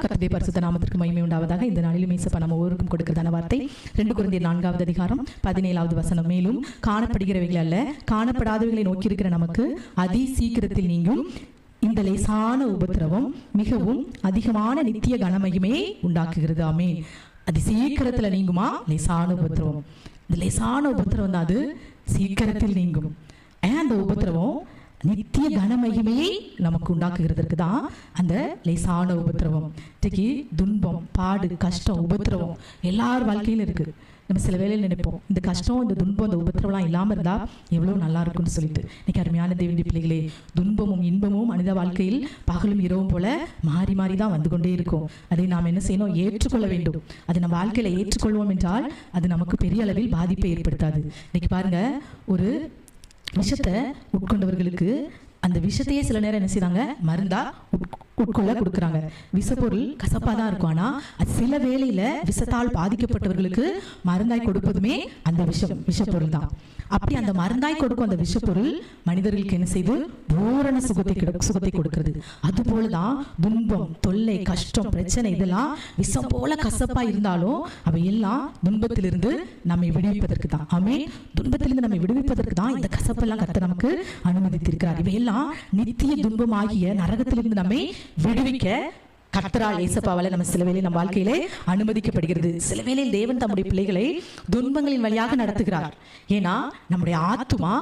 கர்த்தருடைய பரிசுத்த நாமத்திற்கு மகிமை உண்டாவதாக. இந்த நாளிலும் மீசப்ப நம்ம ஒவ்வொருக்கும் கொடுக்கிறதான வார்த்தை. ரெண்டு குழந்தைய நான்காவது அதிகாரம் பதினேழாவது வசனம். மேலும் காணப்படுகிறவைகள் அல்ல காணப்படாதவைகளை நோக்கி இருக்கிற நமக்கு அதி சீக்கிரத்தில் நீங்கும் இந்த லேசான உபத்திரவம் மிகவும் அதிகமான நித்திய கனமையுமே உண்டாக்குகிறது. ஆமே அது சீக்கிரத்தில் நீங்குமா? லேசான உபத்திரவம். இந்த லேசான உபத்திரவம் தான் அது சீக்கிரத்தில் நீங்கும். ஏன் அந்த உபத்திரவம்? நித்திய கனமகிமையை நமக்கு உண்டாக்குகிறதுக்கு தான் அந்த லேசான உபத்திரவம். இன்றைக்கு துன்பம் பாடு கஷ்டம் உபத்திரவம் எல்லார் வாழ்க்கையிலும் இருக்கு. நம்ம சில வேலையில் நினைப்போம் இந்த கஷ்டம் இந்த துன்பம் இந்த உபத்திரவெல்லாம் இல்லாமல் இருந்தால் எவ்வளோ நல்லா இருக்கும்னு சொல்லிட்டு. இன்னைக்கு அருமையான தேவண்டி பிள்ளைகளே துன்பமும் இன்பமும் மனித வாழ்க்கையில் பகலும் இரவும் போல மாறி மாறி தான் வந்து கொண்டே இருக்கும். அதை நாம் என்ன செய்யணும்? ஏற்றுக்கொள்ள வேண்டும். அது நம்ம வாழ்க்கையில் ஏற்றுக்கொள்வோம் என்றால் அது நமக்கு பெரிய அளவில் பாதிப்பை ஏற்படுத்தாது. இன்னைக்கு பாருங்க ஒரு விஷத்தை உட்கொண்டவர்களுக்கு அந்த விஷத்தையே சில நேரம் என்ன செய்தாங்க மருந்தா உட்கொள்ள கொடுக்குறாங்க. விஷப்பொருள் கசப்பாக தான் இருக்கும். ஆனால் அது சில வேளையில விஷத்தால் பாதிக்கப்பட்டவர்களுக்கு மருந்தாய் கொடுப்பதுமே அந்த விஷம் விஷப்பொருள் தான். அப்படி அந்த மருந்தாய் கொடுக்கும் அந்த விஷப்பொருள் மனிதர்களுக்கு என்ன செய்து? பூரண சுகத்தை கிட- சுகத்தை கொடுக்கிறது. அது போலதான் துன்பம் தொல்லை கஷ்டம் பிரச்சனை இதெல்லாம் விஷம் போல கசப்பா இருந்தாலும் அவை எல்லாம் துன்பத்திலிருந்து நம்மை விடுவிப்பதற்கு தான். ஆமே துன்பத்திலிருந்து நம்மை விடுவிப்பதற்கு தான் இந்த கசப்பெல்லாம் கத்த நமக்கு அனுமதித்திருக்கிறார். இவையெல்லாம் நித்திய துன்பமாகிய நரகத்திலிருந்து நம்மை விடுவிக்க கத்தரால் ஏசப்பாவால் நம்ம சில வேலை நம் வாழ்க்கையிலே அனுமதிக்கப்படுகிறது. சில வேளையில் தேவன் தம்முடைய பிள்ளைகளை துன்பங்களின் வழியாக நடத்துகிறார். ஏன்னா நம்முடைய ஆத்துமா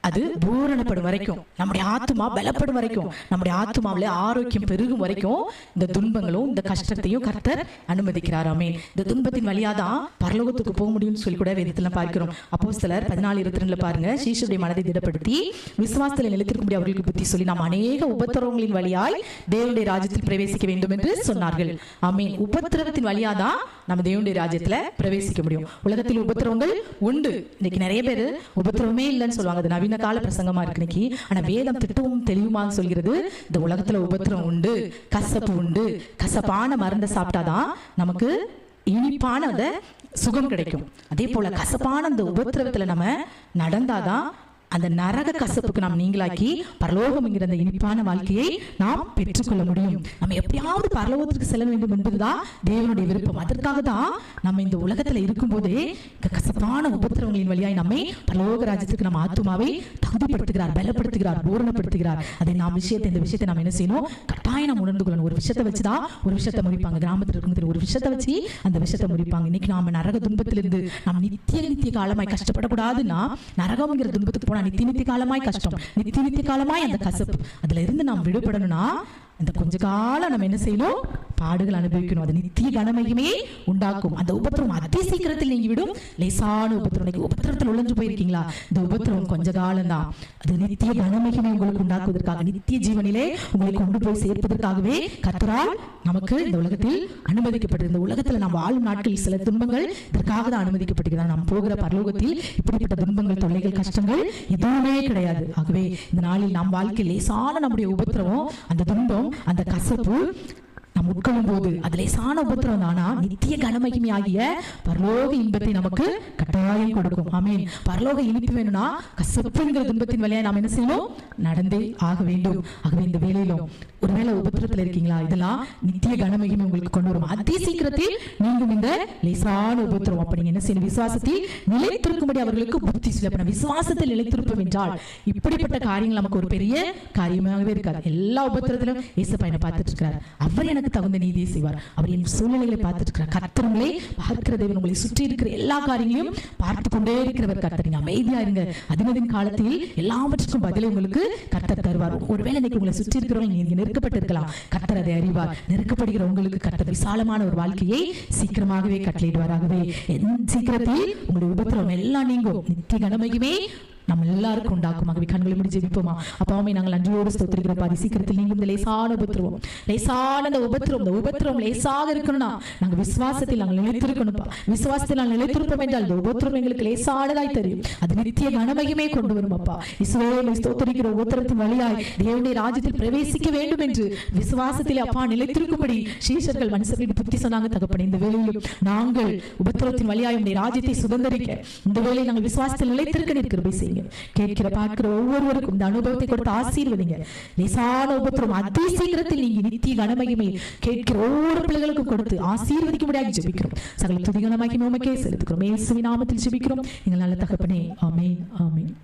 அது பூரணப்படும் வரைக்கும். நம்முடைய ஆத்துமா பலப்படும் வரைக்கும். நம்முடைய ஆத்துமாவில் ஆரோக்கியம் பெருகும் வரைக்கும் இந்த துன்பங்களும் இந்த கஷ்டத்தையும் கர்த்தர் அனுமதிக்கிறாராமே இந்த துன்பத்தின் வழியா தான் பரலோகத்துக்கு போக முடியும்னு சொல்லி கூட வேதத்துல பார்க்கிறோம். அப்போ சிலர் பதினாலு இருபத்தி ரெண்டுல பாருங்க. சீஷருடைய மனதை திடப்படுத்தி விசுவாசத்தில் நிலைத்திருக்கும்படி அவர்களுக்கு புத்தி சொல்லி நாம் அநேக உபத்திரவங்களின் வழியாய் தேவனுடைய ராஜ்யத்தில் பிரவேசிக்க வேண்டும் என்று சொன்னார்கள். ஆமீன். உபத்திரவத்தின் வழியா தான் நம்ம தேவனுடைய ராஜ்யத்துல பிரவேசிக்க முடியும். உலகத்தில் உபத்திரவங்கள் உண்டு. இன்னைக்கு நிறைய பேர் உபத்திரவமே இல்லைன்னு சொல்லுவாங்க. அது நவீன கால பிரசங்கமா இருக்கு இன்னைக்கு. ஆனா வேதம் திட்டவும் தெளிவுமான்னு சொல்கிறது இந்த உலகத்துல உபத்திரம் உண்டு கசப்பு உண்டு. கசப்பான மருந்தை சாப்பிட்டாதான் நமக்கு இனிப்பான அந்த சுகம் கிடைக்கும். அதே போல கசப்பான அந்த உபத்திரவத்துல நம்ம நடந்தாதான் அந்த நரக கசப்புக்கு நாம் நீங்களாக்கி பரலோகம்ங்கிற அந்த இனிப்பான வாழ்க்கையை நாம் பெற்றுக்கொள்ள முடியும். நம்ம எப்படியாவது பரலோகத்துக்கு செல்ல வேண்டும் என்பதுதான் தேவனுடைய விருப்பம். அதற்காக தான் நம்ம இந்த உலகத்துல இருக்கும்போதே இந்த கசப்பான உபத்திரவங்களின் வழியாய் நம்மை பரலோக ராஜ்யத்துக்கு நம்ம ஆத்மாவை தகுதிப்படுத்துகிறார் பலப்படுத்துகிறார் பூரணப்படுத்துகிறார். அதை நாம் விஷயத்தை இந்த விஷயத்தை நாம் என்ன செய்யணும்? கட்டாயம் நாம் உணர்ந்து கொள்ளணும். ஒரு விஷயத்தை வச்சுதான் ஒரு விஷயத்தை முடிப்பாங்க கிராமத்தில் இருக்கும் ஒரு விஷயத்தை வச்சு அந்த விஷயத்தை முடிப்பாங்க இன்னைக்கு நாம நரக துன்பத்திலிருந்து நாம் நித்திய நித்திய காலமாய் கஷ்டப்படக்கூடாதுன்னா நரகம்ங்கிற துன்பத்துக்கு போன நித்திய நித்திய காலமாய் கஷ்டம். நித்திய நித்திய காலமாய் அந்த கசப்பு. அதுல இருந்து நாம் விடுபடணும்னா அந்த கொஞ்ச காலம் நம்ம என்ன செய்யணும்? பாடுகள் அனுபவிக்கணும். அது நித்திய கனமையுமே உண்டாக்கும். அந்த உபத்திரம் அதி சீக்கிரத்தில் நீங்கிவிடும். லேசான உபத்திரம் உபத்திரத்தில் உழைஞ்சு போயிருக்கீங்களா? இந்த உபத்திரம் கொஞ்ச காலம் தான் அது நித்திய கனமையுமே உங்களுக்கு உண்டாக்குவதற்காக நித்திய ஜீவனிலே உங்களை கொண்டு போய் சேர்ப்பதற்காகவே கத்தரால் நமக்கு இந்த உலகத்தில் அனுமதிக்கப்பட்டது இந்த உலகத்தில் நாம் வாழும் நாட்களில் சில துன்பங்கள் இதற்காக தான் அனுமதிக்கப்படுகிறது. நாம் போகிற பரலோகத்தில் இப்படிப்பட்ட துன்பங்கள் தொல்லைகள் கஷ்டங்கள் எதுவுமே கிடையாது. ஆகவே இந்த நாளில் நாம் வாழ்க்கையில் லேசான நம்முடைய உபத்திரவம் அந்த துன்பம் அந்த கசப்பு நாம் உட்கொள்ளும் போது அது லேசான உபத்திரம் தானா? நித்திய கனமகிமை ஆகிய பரலோக இன்பத்தை நமக்கு கட்டாயம் கொடுக்கும். ஆமீன். பரலோக இனிப்பு வேணும்னா கசப்புங்கிற துன்பத்தின் வழியாக நாம் என்ன செய்யணும்? நடந்தே ஆக வேண்டும். ஆகவே இந்த வேலையிலும் ஒருவேளை உபத்திரத்தில் இருக்கீங்களா? இதெல்லாம் நித்திய கனமகிமை உங்களுக்கு கொண்டு வரும். அதி சீக்கிரத்தில் நீங்கும் இந்த லேசான உபத்திரம் அப்ப நீங்க என்ன செய்யணும்? விசுவாசத்தில் நிலைத்திருக்கும்படி அவர்களுக்கு புத்தி சொல்லப்படும் விசுவாசத்தில் நிலைத்திருப்போம் என்றால் இப்படிப்பட்ட காரியங்கள் நமக்கு ஒரு பெரிய காரியமாகவே இருக்காது. எல்லா உபத்திரத்திலும் இயேசு பையனை பார்த்துட்டு இருக்கிறார். அவர் எனக்கு தகுந்த நீதியை செய்வார். அவர் என் சூழ்நிலைகளை பார்த்துட்டு இருக்கிறார் கத்திரங்களே பார்க்கிற தேவன் உங்களை சுற்றி இருக்கிற எல்லா காரியங்களையும் பார்த்து கொண்டே இருக்கிறவர் கர்த்தர். நீங்க அமைதியா இருங்க. அதினதின் காலத்தில் எல்லாவற்றுக்கும் பதிலை உங்களுக்கு கர்த்தர் தருவார். ஒருவேளை இன்னைக்கு உங்களை சுற்றி இருக்கிறவங்க நீங்க நெருக்கப்பட்டு இருக்கலாம் கர்த்தர் அதை அறிவார். நெருக்கப்படுகிற உங்களுக்கு கர்த்தர் விசாலமான ஒரு வாழ்க்கையை சீக்கிரமாகவே கட்டளையிடுவாராகவே. என் சீக்கிரத்தில் உங்களுடைய உபத்திரம் எல்லாம் நீங்கும். நித்திய கடமையுமே நம்ம எல்லாருக்கும் உண்டாக்கும். ஆகவே கண்களை முடி ஜெபிப்போமா? அப்பாவுமே நாங்கள் நன்றியோடு ஸ்தோத்திரிக்கிறோம். பாதி சீக்கிரத்தில் நீங்கள் இந்த லேசான உபத்திரவம் லேசான அந்த உபத்திரம் இந்த உபத்திரம் லேசாக இருக்கணும்னா நாங்கள் விசுவாசத்தில் நாங்கள் நிலைத்திருக்கணும்ப்பா. விசுவாசத்தில் நாங்கள் நிலைத்திருப்போம் என்றால் இந்த உபத்திரம் எங்களுக்கு லேசானதாய் தெரியும். அது நித்திய கனமையுமே கொண்டு வரும் அப்பா இசுவே ஸ்தோத்திரிக்கிற உபத்திரத்தின் வழியாய் தேவனுடைய ராஜ்யத்தில் பிரவேசிக்க வேண்டும் என்று விசுவாசத்தில் அப்பா நிலைத்திருக்கும்படி சீஷர்கள் மனுஷர்கள் புத்தி சொன்னாங்க. தகப்பன இந்த வேலையிலும் நாங்கள் உபத்திரத்தின் வழியாய் உடைய ராஜ்யத்தை சுதந்திரிக்க இந்த வேலையை நாங்கள் விசுவாசத்தில் நிலைத்திருக்க நிற்கிற செய்யுங்க. ஆசீர்வதிங்க கேட்கிற பார்க்கிற ஒவ்வொருவருக்கும் இந்த அனுபவத்தை கொடுத்து ஆசீர்வதிங்க லேசான உபத்திரம் அதி சீக்கிரத்தில் நீங்க நித்திய கனமகிமை கேட்கிற ஒவ்வொரு பிள்ளைகளுக்கும் கொடுத்து ஆசீர்வதிக்க முடியாது ஜெபிக்கிறோம். சகல துதி கனமகிமை உமக்கே செலுத்துகிறோம். இயேசுவின் நாமத்தில் ஜெபிக்கிறோம். எங்கள் நல்ல தகப்பனே ஆமென் ஆமென்.